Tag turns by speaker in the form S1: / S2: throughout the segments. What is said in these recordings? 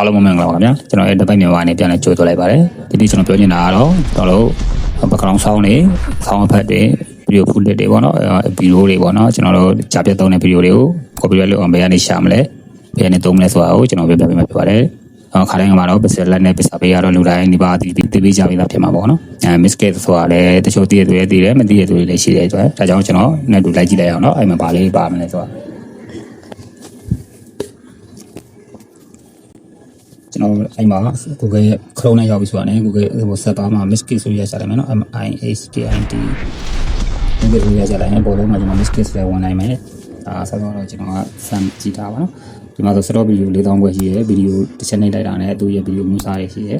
S1: အားလုံးမင်္ဂလာပါခင်ဗျာကျွန်တော်ရဲ့တပိုက်မြန်မာနေပြန်လဲကြိုးသွလိုက်ပါတယ်ဒီနေ့ကျွန်တော်ပြောချင်တာကတော့ကျွန်တော်တို့ဘက်ဂရောင်းဆောင်းနေဆောင်းအဖက်တွေဗီဒီယိုဖုလစ်တွေပေါ့နော်ဗီဒီယိုတွေပေါ့နော်ကျွန်တော်တို့ကြာပြတ်သုံးတဲ့ဗီဒီယိုတွေကို copyright လုပ်အောင်ဘယ်ကနေရှာမလဲဘယ်ကနေသုံးမလဲဆိုတာကိုကျွန်တော်ပြပြပေးမှာဖြစ်ပါတယ်အော်ခါတိုင်းကမှာတော့ပစ္စလက်နဲ့ပစ္စပေးရတော့လူတိုင်းဒီပါတီးတီးပေးကြပြီးသားဖြစ်မှာပေါ့နော်အဲ miscase ဆိုတာလည်းတချို့တည့်ရတွေတည်တယ်မတည့်ရတွေလည်းရှိတယ်ဆိုတော့ဒါကြောင့်ကျွန်တော်နဲ့တူလိုက်ကြည့်လိုက်အောင်နော်အဲ့မှာပါလေးပါမလဲဆိုတာ ကျွန်တော်အဲ့မှာ Google ရဲ့ Chrome နဲ့ရောက်ပြီဆိုတာနဲ့ Google ဟို server မှာ miskit ဆိုရရလိုက်မယ်နော် M I S K I T Google ဆိုရရလိုက်မယ်ပေါ်တော့မှာကျွန်တော် miskit ဆိုရဝင်နိုင်မယ်ဒါဆက်တော့ကျွန်တော်က sam ကြည့်ထားပါနော်ဒီမှာဆို stop video 4000ခွဲရှိရဲဗီဒီယိုတစ်ချက်နှိပ်လိုက်တာနဲ့သူ့ရဲ့ဗီဒီယိုမျိုးစားတွေရှိရဲ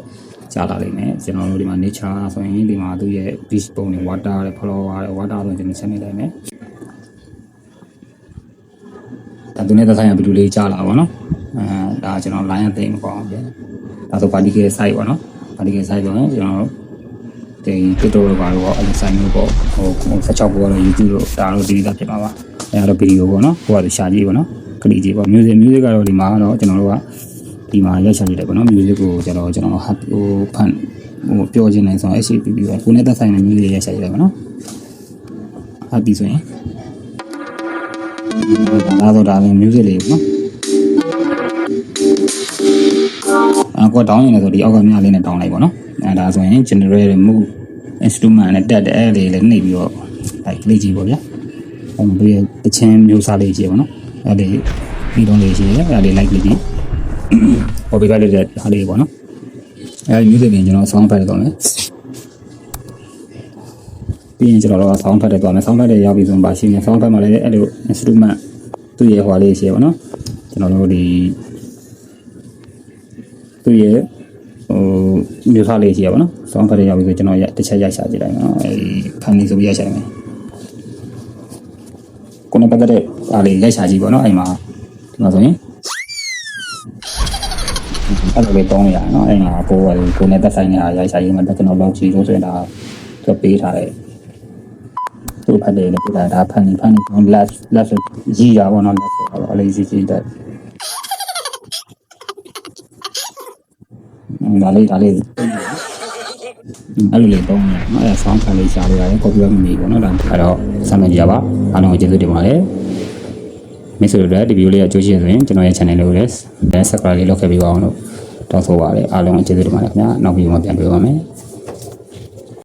S1: ကြားလာလိမ့်မယ်ကျွန်တော်တို့ဒီမှာ nature ဆိုရင်ဒီမှာသူ့ရဲ့ beach ပုံတွေ water တွေ flower တွေ water ဆိုရင်ကျွန်တော်ချက်နှိပ်လိုက်မယ်ဒါသူနဲ့သက်ဆိုင်ရာဗီဒီယိုလေးကြားလာပါတော့အဲဒါကျွန်တော် line အသိမပေါ့အောင်ပြန် ဒါဆို particle site ပေါ့နော် particle site ဆိုရင်ကျွန်တော်ဒီ tutorial ဘာလို့အဲ့လို site မျိုးပေါ့ဟို16ဘောတော့ YouTube တို့ဒါတော့ဒီတာဖြစ်မှာပါအဲတော့ဗီဒီယိုပေါ့နော်ကိုကရှာကြည့်ပေါ့နော်ကလီကြည့်ပေါ့ music music ကတော့ဒီမှာတော့ကျွန်တော်တို့ကဒီမှာရိုက်ချရတယ်ပေါ့နော် music ကိုကျွန်တော်ကျွန်တော်ဟိုဖန်ဟိုပြောခြင်းနိုင်ဆိုတော့ HAPP ပဲကိုနဲ့သက်ဆိုင်တဲ့ music ရိုက်ချရတယ်ပေါ့နော်ဟုတ်ပြီဆိုရင်ဒါတော့ဒါလည်း music လေးပေါ့နော် ကောတောင်းရင်လည်းဆိုဒီအောက်ကမြလေးနဲ့တောင်းလိုက်ပေါ့နော်အဲဒါဆိုရင် generate move instrument နဲ့တက်တဲ့အဲ့လေးလည်းနှိပ်ပြီးတော့လိုက်ကလေးကြည့်ပေါ့ဗျာအဲမှာဒီတချင်းမျိုးစားလေးကြည့်ပေါ့နော်အဲ့ဒီပြီးတော့လေးရှိရဲအဲ့ဒါလေး like ကြည့်ဟောပြလိုက်တဲ့ဟာလေးပေါ့နော်အဲဒီ music ပြင်ကျွန်တော် sound effect တော့မယ်ပြီးရင်ကျွန်တော်တို့ sound effect တွေတော့မယ် sound effect တွေရောက်ပြီဆိုရင်ပါရှိနေ sound effect မှာလည်းအဲ့လို instrument သူ့ရဲ့ဟွာလေးရှိရပါတော့ကျွန်တော်တို့ဒီ သူ့ရဲ့ဟိုမျိုးစားလေးရှိရပါတော့ဆောင်းဖက်တွေရောက်ပြီဆိုကျွန်တော်ရတစ်ချက်ရိုက်ရှာကြည့်လိုက်မယ်နော်အဲဒီဖန်နေဆိုပြီးရိုက်ရှာလိုက်မယ်ကိုယ်နဲ့ပတ်သက်တဲ့အားလေးရိုက်ရှာကြည့်ပါတော့အဲ့မှာဒီမှာဆိုရင်အဲ့လိုလေးတောင်းရအောင်နော်အဲ့မှာကိုယ်ကကိုယ်နဲ့သက်ဆိုင်တဲ့အားရိုက်ရှာရေးမှာတက်ကျွန်တော်လောက်ကြည့်လို့ဆိုရင်ဒါသူပေးထားတယ်သူဖတ်တယ်လေဒါဒါဖန်နေဖန်နေ last last ကြီးရပါတော့ last ဆိုတော့အလေးကြီးကြီးတဲ့ ဒါလေးဒါလေးအဲ့လိုလေးတုံးနေနော်အဲ့ဆောင်းခံလေးရှားလို့ရတယ် copyright မမီဘူးနော်ဒါအဲ့တော့စမ်းမကြည့်ပါအားလုံးကိုကျေးဇူးတင်ပါတယ်မိတ်ဆွေတို့ဒီဗီဒီယိုလေးကကြိုးချင်ဆိုရင်ကျွန်တော်ရဲ့ channel လေးကိုလည်း subscribe လေးလုပ်ခဲ့ပေးပါအောင်လို့တောင်းဆိုပါရစေအားလုံးကိုကျေးဇူးတင်ပါတယ်ခင်ဗျာနောက်ဗီဒီယိုမှာပြန်တွေ့ပါမယ်